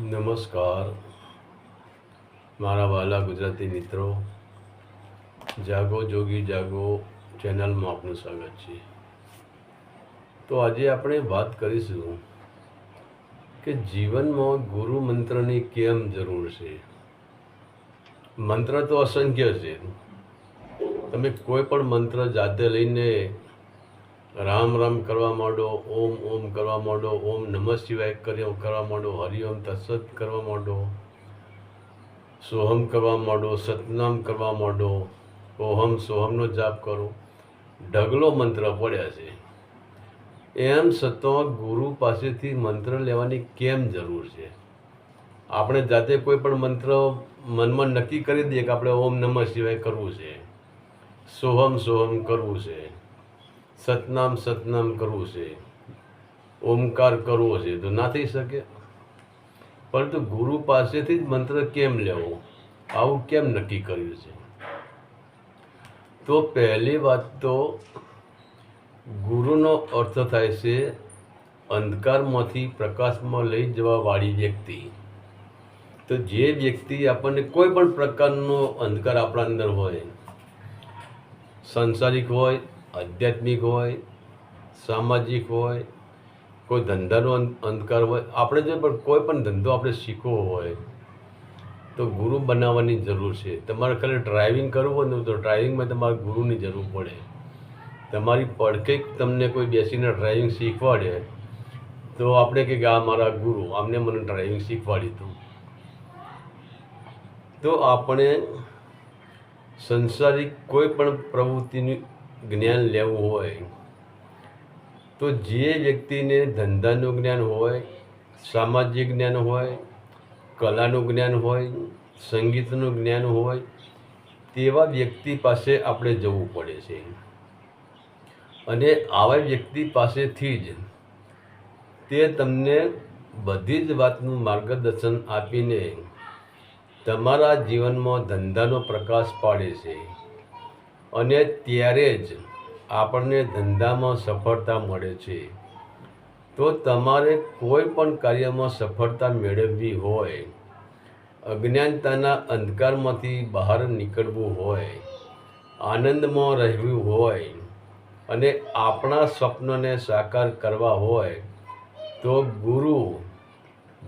નમસ્કાર. મારા વાલા ગુજરાતી મિત્રો, જાગો જોગી જાગો ચેનલમાં આપનું સ્વાગત છે. તો આજે આપણે વાત કરીશું કે જીવનમાં ગુરુ મંત્રની કેમ જરૂર છે? મંત્ર તો અસંખ્ય છે. તમે કોઈ પણ મંત્ર જાતે લઈને રામ રામ કરવા માંડો, ઓમ ઓમ કરવા માંડો, ઓમ નમઃ શિવાય કર્યો કરવા માંડો હરિઓમ તત્સત કરવા માંડો, સોહમ કરવા માંડો, સતનામ કરવા માંડો, ઓહમ સોહમનો જાપ કરો. ઢગલો મંત્ર પડ્યા છે. એમ છતાં ગુરુ પાસેથી મંત્ર લેવાની કેમ જરૂર છે? આપણે જાતે કોઈ પણ મંત્ર મનમાં નક્કી કરી દઈએ કે આપણે ઓમ નમઃ શિવાય કરવું છે. સોહમ સોહમ કરવું છે. સતનામ સતનામ કરવું છે. ઓમકાર કરવો છે તો ના થઈ શકે. પરંતુ ગુરુ પાસેથી જ મંત્ર કેમ લેવો? આવું કેમ નક્કી કર્યું છે? તો પહેલી વાત તો ગુરુનો અર્થ થાય છે અંધકારમાંથી પ્રકાશમાં લઈ જવાવાળી વ્યક્તિ. તો જે વ્યક્તિ આપણને કોઈ પણ પ્રકારનો અંધકાર આપણા અંદર હોય, સંસારિક હોય આધ્યાત્મિક હોય, સામાજિક હોય, કોઈ ધંધાનો અંધ- અંધકાર હોય, આપણે જો પણ કોઈ પણ ધંધો આપણે શીખવો હોય, તો ગુરુ બનાવવાની જરૂર છે. તમારે ખાલી ડ્રાઇવિંગ કરવું હોય ને તો ડ્રાઇવિંગમાં તમારે ગુરુની જરૂર પડે. તમારી પડખે તમને કોઈ બેસીને ડ્રાઇવિંગ શીખવાડે, તો આપણે કે આ મારા ગુરુ, આમને મને ડ્રાઇવિંગ શીખવાડી હતું તો આપણે સંસારિક કોઈ પણ પ્રવૃત્તિનું જ્ઞાન લેવું હોય, તો જે વ્યક્તિને ધંધાનું જ્ઞાન હોય, સામાજિક જ્ઞાન હોય, કલાનું જ્ઞાન હોય, સંગીતનું જ્ઞાન હોય, તેવા વ્યક્તિ પાસે આપણે જવું પડે છે. અને આવા વ્યક્તિ પાસેથી જ તે તમને બધી જ વાતનું માર્ગદર્શન આપીને તમારા જીવનમાં ધંધાનો પ્રકાશ પાડે છે. અને ત્યારે જ આપણને ધંધામાં સફળતા મળે છે. તો તમારે કોઈ પણ કાર્યમાં સફળતા મેળવવી હોય, અજ્ઞાનતાના અંધકારમાંથી બહાર નીકળવું હોય, આનંદમાં રહેવું હોય અને આપણા સ્વપ્નને સાકાર કરવા હોય, તો ગુરુ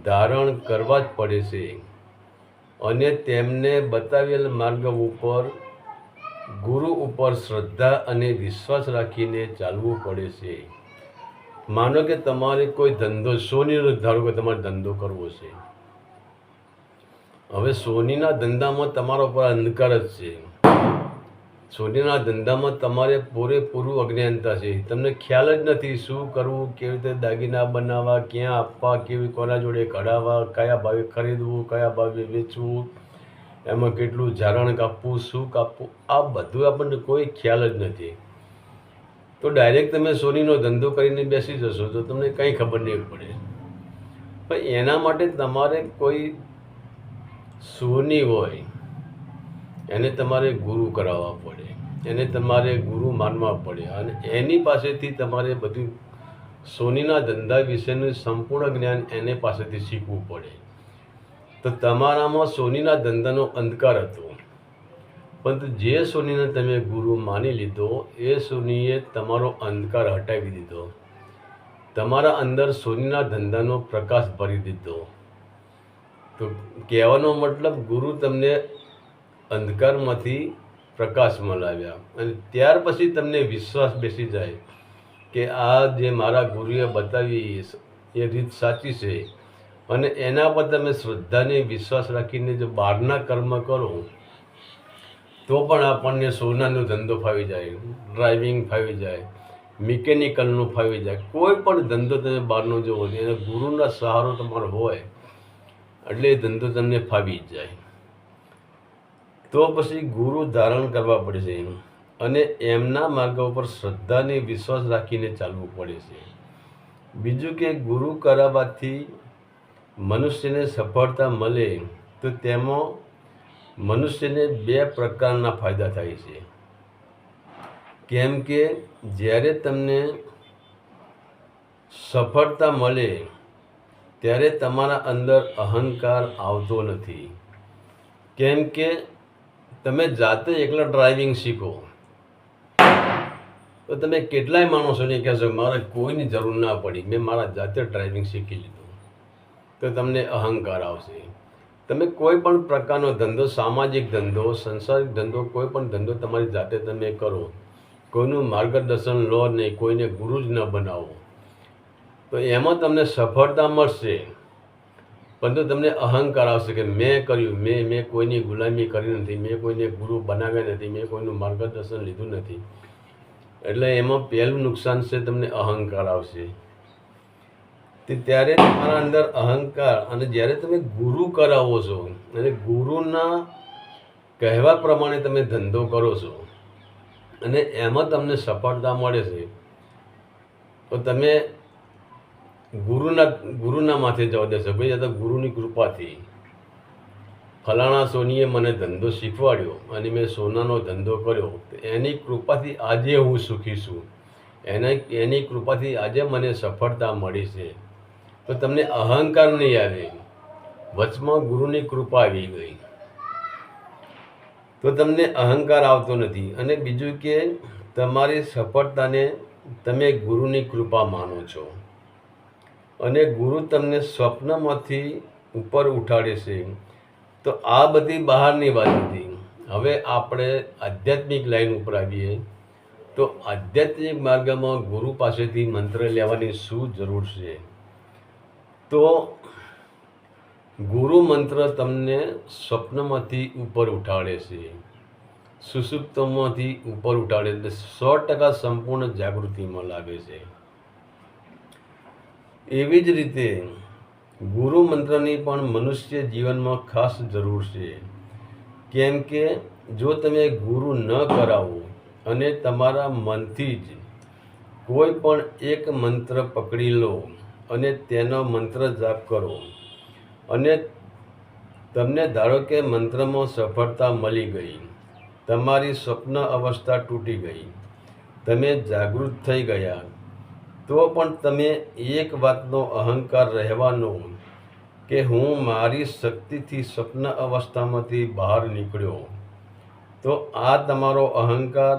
ધારણ કરવા જ પડે છે. અને તેમને બતાવેલ માર્ગ ઉપર ગુરુ ઉપર શ્રદ્ધા અને વિશ્વાસ રાખીને ચાલવું પડે છે. માનો કે તમારે કોઈ ધંધો, સોનીનો ધારો કે તમારે ધંધો કરવો છે. હવે સોનીના ધંધામાં તમારા ઉપર અંધકાર જ છે. સોનીના ધંધામાં તમારે પૂરેપૂરું અજ્ઞાનતા છે. તમને ખ્યાલ જ નથી શું કરવું, કેવી રીતે દાગીના બનાવવા, ક્યાં આપવા, કેવી કોના જોડે કઢાવવા, કયા ભાવે ખરીદવું, કયા ભાવે વેચવું. એમાં કેટલું જારણ કાપવું, શું કાપવું, આ બધું આપણને કોઈ ખ્યાલ જ નથી. તો ડાયરેક્ટ તમે સોનીનો ધંધો કરીને બેસી જશો તો તમને કંઈ ખબર નહીં પડે. પણ એના માટે તમારે કોઈ સોની હોય, એને તમારે ગુરુ કરાવવા પડે, એને તમારે ગુરુ માનવા પડે અને એની પાસેથી તમારે બધું સોનીના ધંધા વિશેનું સંપૂર્ણ જ્ઞાન એને પાસેથી શીખવું પડે. તો તમારામાં સોનીના ધંધાનો અંધકાર હતો. પરંતુ જે સોનીને તમે ગુરુ માની લીધો, એ સોનીએ તમારો અંધકાર હટાવી દીધો. તમારા અંદર સોનીના ધંધાનો પ્રકાશ ભરી દીધો. તો કહેવાનો મતલબ ગુરુ તમને અંધકારમાંથી પ્રકાશમાં લાવ્યા અને ત્યાર પછી તમને વિશ્વાસ બેસી જાય કે આ જે મારા ગુરુએ બતાવી, એ રીત સાચી છે. અને એના પર તમે શ્રદ્ધાને વિશ્વાસ રાખીને જો બહારના કર્મ કરો, તો પણ આપણને સોનાનો ધંધો ફાવી જાય ડ્રાઇવિંગ ફાવી જાય મિકેનિકલનું ફાવી જાય. કોઈ પણ ધંધો તમે બહારનો જોવો છો અને ગુરુના સહારો તમારો હોય, એટલે એ ધંધો તમને ફાવી જ જાય. તો પછી ગુરુ ધારણ કરવા પડે છે એનું અને એમના માર્ગ ઉપર શ્રદ્ધાને વિશ્વાસ રાખીને ચાલવું પડે છે. બીજું કે ગુરુ કરાવવાથી મનુષ્યને સફળતા મળે તો તેમાં મનુષ્યને બે પ્રકારના ફાયદા થાય છે. કેમ કે જ્યારે તમને સફળતા મળે, ત્યારે તમારા અંદર અહંકાર આવતો નથી. કેમ કે તમે જાતે એકલા ડ્રાઇવિંગ શીખો. તો તમે કેટલાય માણસોને કહેશો, મારે કોઈની જરૂર ના પડી. મેં મારા જાતે ડ્રાઇવિંગ શીખી લીધું. તો તમને અહંકાર આવશે. તમે કોઈ પણ પ્રકારનો ધંધો, સામાજિક ધંધો, સંસારિક ધંધો, કોઈ પણ ધંધો તમારી જાતે તમે કરો. કોઈનું માર્ગદર્શન લો નહીં, કોઈને ગુરુ જ ન બનાવો. તો એમાં તમને સફળતા મળશે. પરંતુ તમને અહંકાર આવશે કે મેં કર્યું, મેં મેં કોઈની ગુલામી કરી નથી, મેં કોઈને ગુરુ બનાવ્યા નથી, મેં કોઈનું માર્ગદર્શન લીધું નથી. એટલે એમાં પહેલું નુકસાન છે તમને અહંકાર આવશે. તે ત્યારે તમારા અંદર અહંકાર અને જ્યારે તમે ગુરુ કરાવો છો, અને ગુરુના કહેવા પ્રમાણે તમે ધંધો કરો છો, અને એમાં તમને સફળતા મળે છે, તો તમે ગુરુના ગુરુના માથે જવા દેશો. ભાઈ, આ તો ગુરુની કૃપાથી ફલાણા સોનીએ મને ધંધો શીખવાડ્યો, અને મેં સોનાનો ધંધો કર્યો. એની કૃપાથી આજે હું સુખી છું. એના, એની કૃપાથી આજે મને સફળતા મળી છે. તો તમને અહંકાર નહીં આવે. વચમાં ગુરુની કૃપા આવી ગઈ. તો તમને અહંકાર આવતો નથી. અને બીજું કે તમારી સફળતાને તમે ગુરુની કૃપા માનો છો. અને ગુરુ તમને સ્વપ્નમાંથી ઉપર ઉઠાડે છે. તો આ બધી બહારની વાત હતી. હવે આપણે આધ્યાત્મિક લાઈન ઉપર આવીએ. તો આધ્યાત્મિક માર્ગમાં ગુરુ પાસેથી મંત્ર લેવાની શું જરૂર છે? તો ગુરુ મંત્ર તમને સ્વપ્નમાંથી ઉપર ઉઠાડે છે. સુસુપ્તમાંથી ઉપર ઉઠાડે એટલે સો ટકા સંપૂર્ણ જાગૃતિમાં લાગે છે. એવી જ રીતે ગુરુ મંત્રની પણ મનુષ્ય જીવનમાં ખાસ જરૂર છે. કેમ કે જો તમે ગુરુ ન કરાવો અને તમારા મનથી જ કોઈ પણ એક મંત્ર પકડી લો અને તેનો મંત્ર જાપ કરો. અને તમને ધારો કે મંત્રમાં સફળતા મળી ગઈ. તમારી સ્વપ્ન અવસ્થા તૂટી ગઈ. તમે જાગૃત થઈ ગયા. તો પણ તમે એક વાતનો અહંકાર રહેવાનો કે હું મારી શક્તિથી સ્વપ્ન અવસ્થામાંથી બહાર નીકળ્યો. તો આ તમારો અહંકાર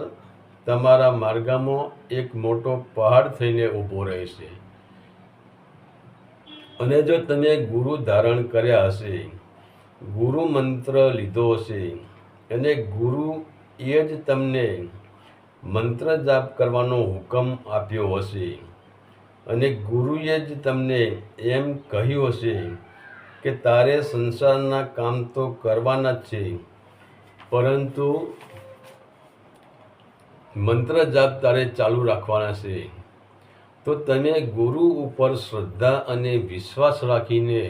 તમારા માર્ગમાં એક મોટો પહાડ થઈને ઊભો રહેશે. અને જો તમે ગુરુ ધારણ કર્યા હશે, ગુરુ મંત્ર લીધો હશે, અને ગુરુ એ જ તમને મંત્ર જાપ કરવાનો હુકમ આપ્યો હશે, અને ગુરુએ જ તમને એમ કહ્યું હશે કે તારે સંસારના કામ તો કરવાના જ છે, પરંતુ મંત્ર જાપ તારે ચાલુ રાખવાના છે. તો તમે ગુરુ ઉપર શ્રદ્ધા અને વિશ્વાસ રાખીને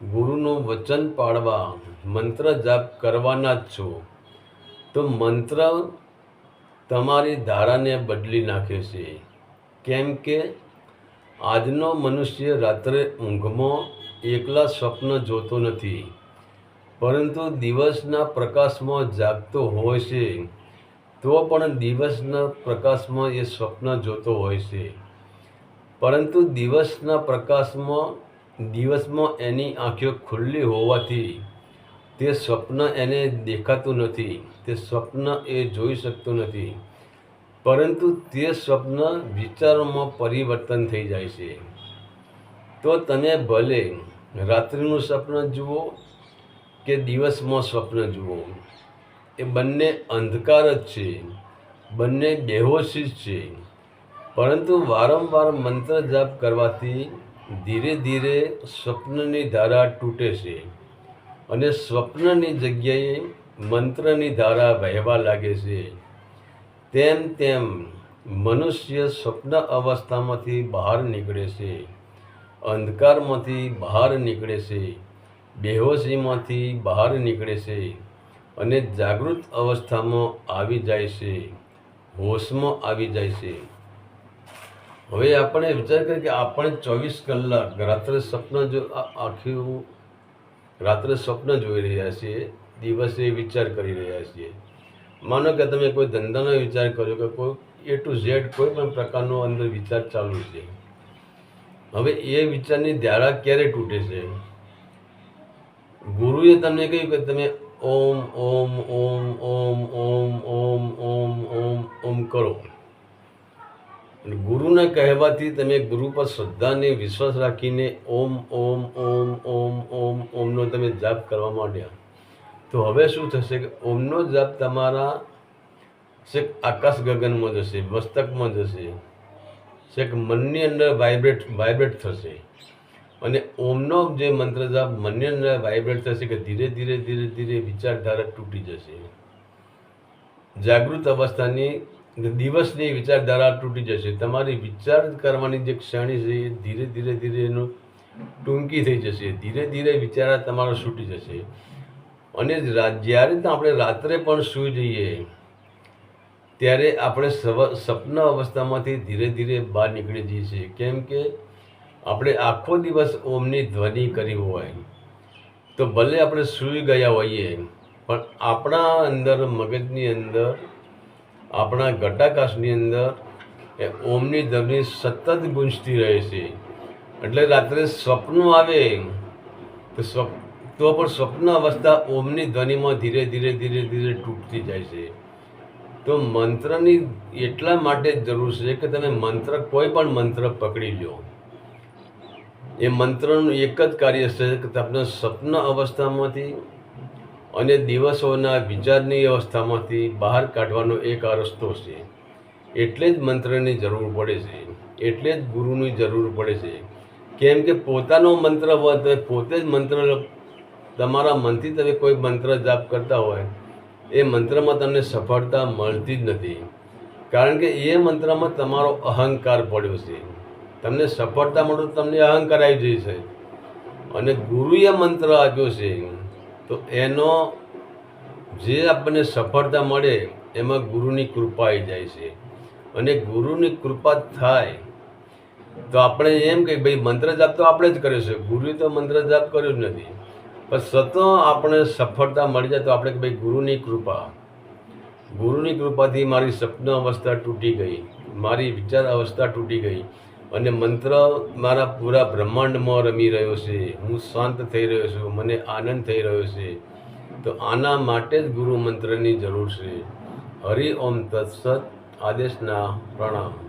ગુરુનું વચન પાળવા મંત્ર જાપ કરવાના જ છો, તો મંત્ર તમારી ધારાને બદલી નાખે છે. કેમ કે આજનો મનુષ્ય રાત્રે ઊંઘમાં એકલા સ્વપ્ન જોતો નથી, પરંતુ દિવસના પ્રકાશમાં જાગતો હોય છે, તો પણ દિવસના પ્રકાશમાં એ સ્વપ્ન જોતો હોય છે. પરંતુ દિવસના પ્રકાશમાં, દિવસમાં એની આંખો ખુલ્લી હોવાથી તે સ્વપ્ન એને દેખાતું નથી, તે સ્વપ્ન એ જોઈ શકતું નથી. પરંતુ તે સ્વપ્ન વિચારોમાં પરિવર્તન થઈ જાય છે. તો તમે ભલે રાત્રિનું સ્વપ્ન જુઓ કે દિવસમાં સ્વપ્ન જુઓ, એ બંને અંધકાર જ છે, બંને બેહોશી જ છે. પરંતુ વારંવાર મંત્ર જાપ કરવાથી ધીરે ધીરે સ્વપ્નની ધારા તૂટે છે અને સ્વપ્નની જગ્યાએ મંત્રની ધારા વહેવા લાગે છે. તેમ તેમ મનુષ્ય સ્વપ્ન અવસ્થામાંથી બહાર નીકળે છે, અંધકારમાંથી બહાર નીકળે છે, બેહોશીમાંથી બહાર નીકળે છે અને જાગૃત અવસ્થામાં આવી જાય છે, હોશમાં આવી જાય છે. હવે આપણે વિચાર કરીએ કે આપણે ચોવીસ કલાક રાત્રે સ્વપ્ન જો આખું રાત્રે સ્વપ્ન જોઈ રહ્યા છીએ, દિવસે વિચાર કરી રહ્યા છીએ. માનો કે તમે કોઈ ધંધાનો વિચાર કર્યો કે કોઈ એ ટુ ઝેડ કોઈ પણ પ્રકારનો અંદર વિચાર ચાલુ છે. હવે એ વિચારની ધારા ક્યારે તૂટે છે? ગુરુએ તમને કહ્યું કે તમે ઓમ ઓમ ઓમ ઓમ ઓમ ઓમ ઓમ ઓમ ઓમ કરો. ગુરુના કહેવાથી તમે ગુરુ પર શ્રદ્ધાને વિશ્વાસ રાખીને ઓમ ઓમ ઓમ ઓમ ઓમ, ઓમનો તમે જાપ કરવા માંડ્યા. તો હવે શું થશે કે ઓમનો જાપ તમારા છેક આકાશ ગગનમાં જશે, મસ્તકમાં જશે, છેક મનની અંદર વાઇબ્રેટ વાઇબ્રેટ થશે. અને ઓમનો જે મંત્ર જાપ મનની અંદર વાઇબ્રેટ થશે કે ધીરે ધીરે ધીરે ધીરે વિચારધારા તૂટી જશે. જાગૃત અવસ્થાની દિવસની વિચારધારા તૂટી જશે. તમારી વિચાર કરવાની જે ક્ષણી છે, એ ધીરે ધીરે ધીરે એનું ટૂંકી થઈ જશે. ધીરે ધીરે વિચારા તમારો છૂટી જશે. અને જ્યારે આપણે રાત્રે પણ સૂઈ જઈએ, ત્યારે આપણે સપના અવસ્થામાંથી ધીરે ધીરે બહાર નીકળી જઈએ છીએ. કેમ કે આપણે આખો દિવસ ઓમની ધ્વનિ કરી હોય, તો ભલે આપણે સૂઈ ગયા હોઈએ, પણ આપણા અંદર, મગજની અંદર આપણા ઘટાકાશની અંદર એ ઓમની ધ્વનિ સતત ગુંજતી રહે છે. એટલે રાત્રે સ્વપ્ન આવે, તો સ્વપ, તો પણ સ્વપ્ન અવસ્થા ઓમની ધ્વનિમાં ધીરે ધીરે ધીરે ધીરે તૂટતી જાય છે. તો મંત્રની એટલા માટે જરૂર છે કે તમે મંત્ર કોઈ પણ મંત્ર પકડી લો. એ મંત્રનું એક જ કાર્ય છે કે તમને સ્વપ્ન અવસ્થામાંથી અને દિવસોના વિચારની અવસ્થામાંથી બહાર કાઢવાનો એક આ રસ્તો છે. એટલે જ મંત્રની જરૂર પડે છે. એટલે જ ગુરુની જરૂર પડે છે. કેમ કે પોતાનો મંત્ર હોય પોતે જ મંત્ર તમારા મનથી તમે કોઈ મંત્ર જાપ કરતા હોય, એ મંત્રમાં તમને સફળતા મળતી જ નથી. કારણ કે એ મંત્રમાં તમારો અહંકાર પડ્યો છે. તમને સફળતા મળો તમને અહંકાર આવી જશે. અને ગુરુએ મંત્ર આપ્યો છે. તો એનો જે આપણને સફળતા મળે, એમાં ગુરુની કૃપા આવી જાય છે. અને ગુરુની કૃપા થાય. તો આપણે એમ કે ભાઈ મંત્ર જાપ તો આપણે જ કર્યો છે. ગુરુએ તો મંત્ર જાપ કર્યો જ નથી. પણ સતત આપણે સફળતા મળી જાય તો આપણે કે ભાઈ ગુરુની કૃપા. ગુરુની કૃપાથી મારી સ્વપ્ન અવસ્થા તૂટી ગઈ. મારી વિચાર અવસ્થા તૂટી ગઈ. અને મંત્ર મારા પૂરા બ્રહ્માંડમાં રમી રહ્યો છે. હું શાંત થઈ રહ્યો છું, મને આનંદ થઈ રહ્યો છે. તો આના માટે જ ગુરુ મંત્રની જરૂર છે. હરિ ઓમ તત્સત આદેશના પ્રણામ.